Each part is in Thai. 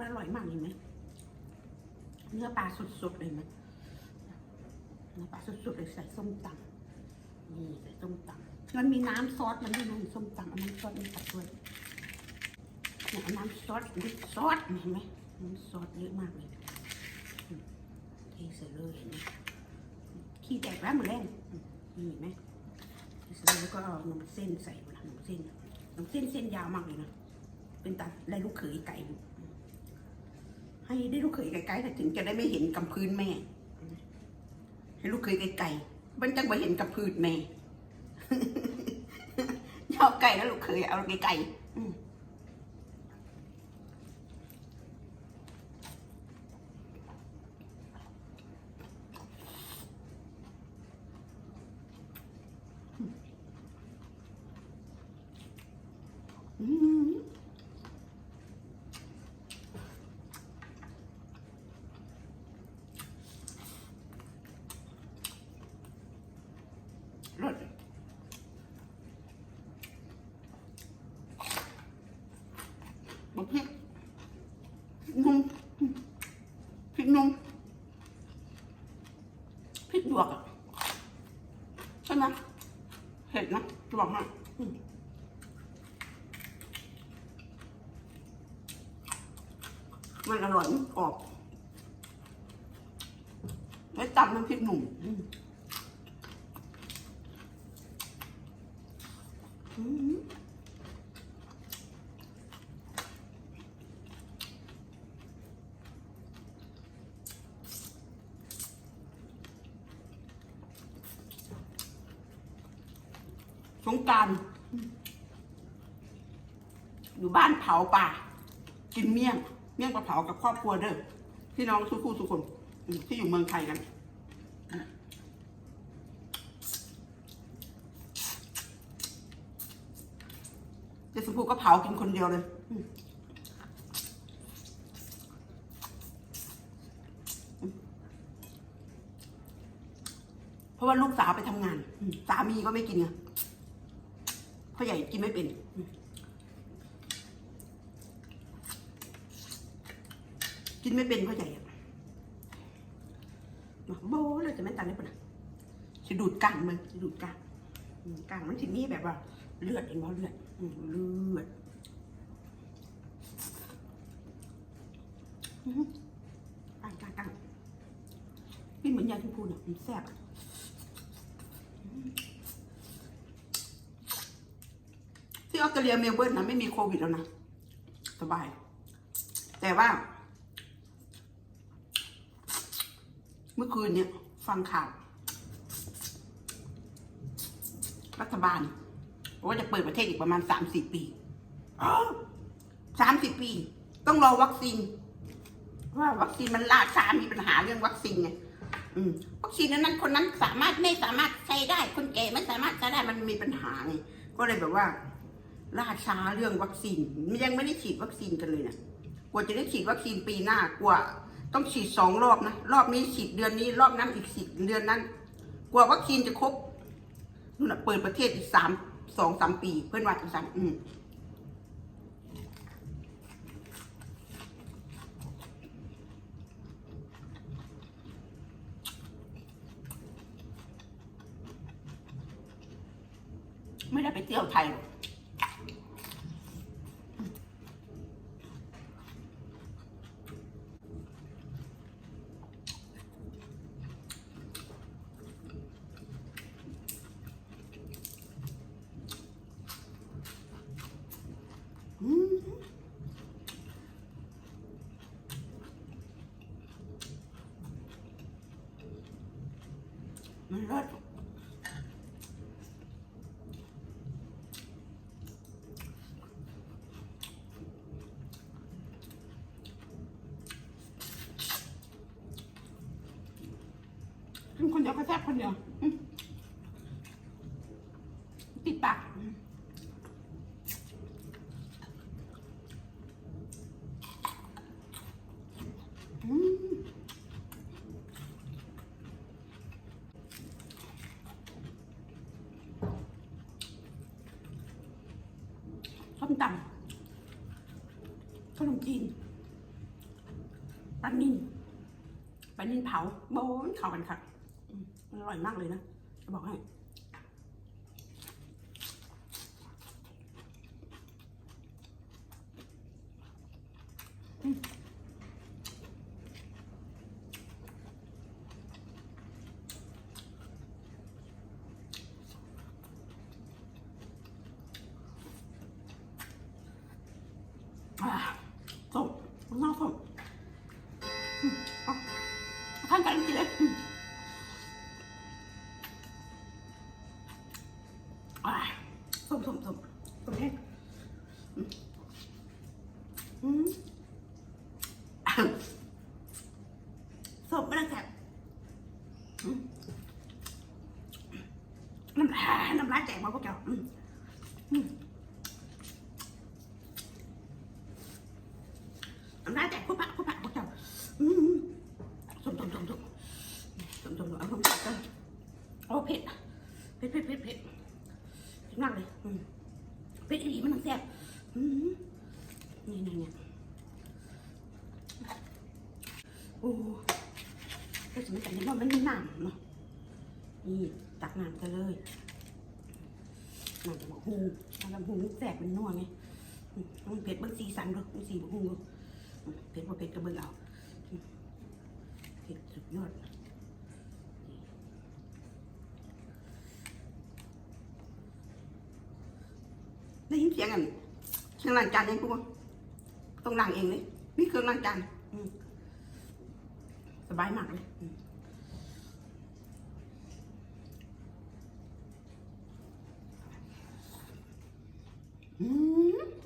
มันอร่อยมากเลยไหมเนื้อปลาสดๆเลยไหมเนื้อปลาสดๆเลยใส่ส้มตำนี่ใส่ส้มตำมันมีน้ำซอสมันด้วยนะมีส้มตำน้ำซอสมันตัดด้วยเนี่ยน้ำซอสนี่ซอสเห็นไหมน้ำซอสเยอะมากเลยเทใส่เลยเห็นไหมขี้แตกแล้วหมดแล้วนี่เห็นไหมเทใส่เลยแล้วก็เอานมเส้นใส่มานมเส้นนมเส้นเส้นยาวมากเลยนะเป็นตาได้ลูกเขยไก่ ให้ได้ลูกเขยไก่ไก่แต่ถึงจะได้ไม่เห็นกับพื้นแม่ ให้ลูกเขยไก่ไก่มันจังไปเห็นกับพื้นแม่ชอบไก่แล้วลูกเขยเอาไก่ไก่ บักพริกนุ่มพริกนุ่มพริกหยวกอะใช่ไหมเผ็ดนะจะบอกให้มันอร่อยมันกรอบแล้วตำน้ำพริกหนุ่มอืม งการอยู่บ้านเผาป่า กินเมี่ยง เมี่ยงปลาเผากับครอบครัวเด้อพี่น้องทุกคู่ทุกคนอืมที่อยู่เมืองไทยกันเจสพูก็เผากินคนเดียวเลยเพราะว่าลูกสาวไปทำงาน สามีก็ไม่กินไง พ่อใหญ่กินไม่เป็นกินไม่เป็นพ่อใหญ่อะโบเลยจะไม่ตันได้ปะนะจะดูดกลางมันจะดูดกลางกลางมันทีนี้แบบว่า เลือดเห็นว่าเลือดเลือดอื้อหืออ่างกลางกลางนี่เหมือนยาที่พูดอะมันแซ่บอะอืม ที่ออสเตรเลียเมลเบิร์นนะไม่มีโควิดแล้วนะสบาย แต่ว่า เมื่อคืนเนี่ย ฟังข่าวรัฐบาลว่าจะเปิดประเทศอีกประมาณสามสี่ปีสามสิบปี ต้องรอวัคซีน ว่าวัคซีนมันล่าช้ามีปัญหาเรื่องวัคซีนไงวัคซีนนั้นคนนั้นสามารถไม่สามารถใช้ได้ คนแก่ไม่สามารถใช้ได้มันมีปัญหาไงก็เลยแบบว่า ล่าช้าเรื่องวัคซีนยังไม่ได้ฉีดวัคซีนกันเลยนะกว่าจะได้ฉีดวัคซีนปีหน้ากว่าต้องฉีดสองรอบนะรอบนี้ฉีดเดือนนี้ รอบนั้นอีกฉีดเดือนนั้น กว่าวัคซีนจะครบนู่นนะเปิดประเทศอีกสามสองสามปีเพื่อนว่าอีกสามอืมไม่ได้ไปเที่ยวไทยหรอกอืม มันรสกินคนเดียวก็แซ่บคนเดียวติดปากอืม อืมส้มตำขนมจีน ปลานิ่นปลานิ่นเผาโบนเข้ากันค่ะอืมอร่อยมากเลยนะจะบอกให้อ่าส้มนาวส้ม ทานกันกินเลยอืมอ่าส้มส้มส้มส้มแห้งอืมอืมส้มไม่ได้แสบอืมน้ำลายน้ำลายแตกมาพวกเจ้าอืมอืม ทำได้แต่คุปะคุปะพวกเจ้าอืมสมสมสมสม สมสมเอาสมจัดกันโอ้เผ็ดเผ็ดเผ็ดเผ็ดเผ็ดเผ็ดมากเลยเผ็ดอีมันแซ่บนี่นี่นี่โอ้ก็สมัยแต่นี้ว่ามันมีน้ำเนาะนี่ตักน้ำกันเลยน้ำมะฮูน้ำมะฮูมันแซ่บมันนัวไงอืมมันเผ็ดเบางสีสันดูมันสีมะฮูดูเผ็ดพอเผ็ดก็เบิ่งเอาเผ็ดสุดยอด ได้ยินเสียงกันเสียงล้างจานเองกูต้องล้างเองเลยนี่เครื่องล้างจานสบายมากเลยอืมอืม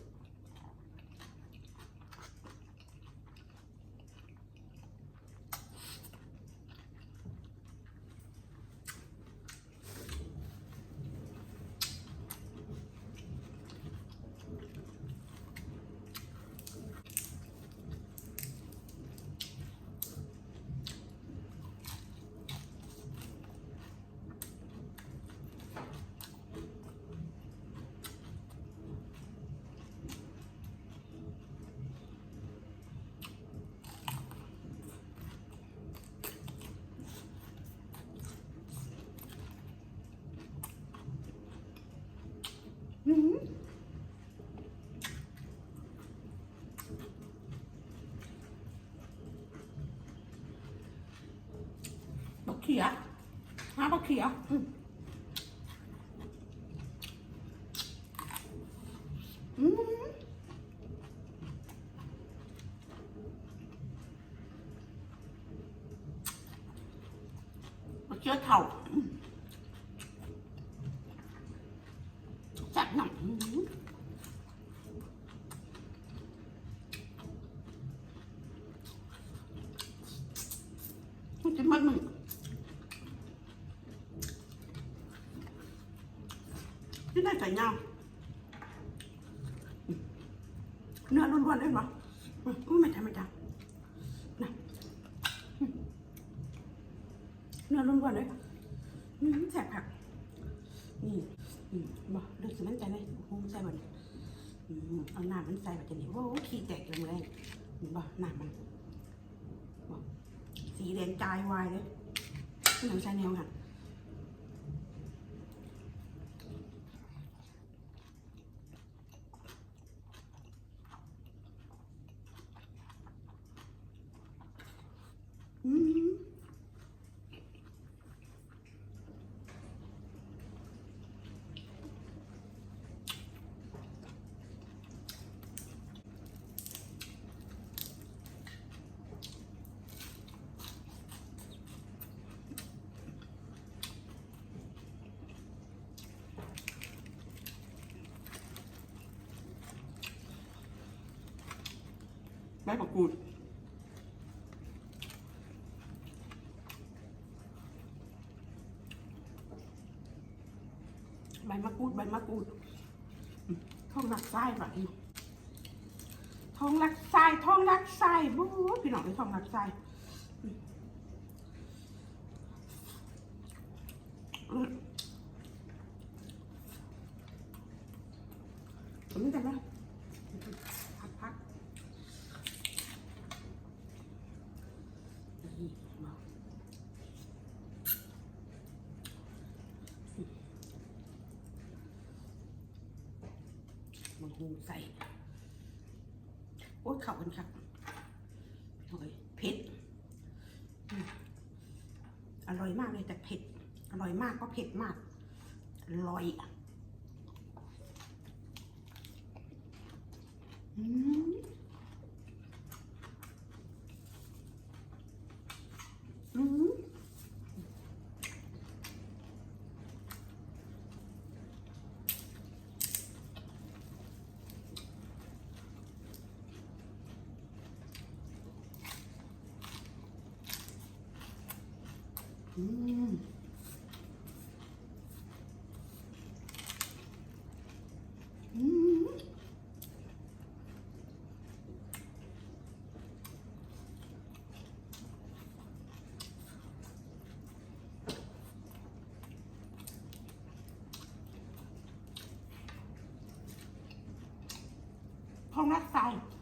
อืมบักเขียหาบักเขียอืมอืมบักเขียเท่าอืมแซ่บหนังมันจะมันมึง ที่ได้ไก่เงเนื้อล้วนๆได้ไหมอืมไม่ทำไม่ทำนะเนื้อล้วนๆเลยอืมแสบผักนี่บอกเลือกสิมันใจเลยโอ้โหใส่บนอืมเอาหน้ามันใส่แบันจะนี่โอ้โหขี้แตกเลยมึงเลยบอกหน้ามันสีแดงจายวายเลยหนังชาแนลค่ะ อืมใบมะกรูดใบมะกรูดใบมะกรูดท้องรักไส้แบบนี้ท้องรักไส้ท้องรักไส้บู๊พี่น้องเลยท้องรักไส้อืมอืมอืมแต่ละพักพักีมามันหูใส่ โอ้ยเข่ากันครับโอ้ยเผ็ด อร่อยมากเลยแต่เผ็ด อร่อยมากก็เผ็ดมาก อร่อยอืมอืม อืมอืมของรักใส่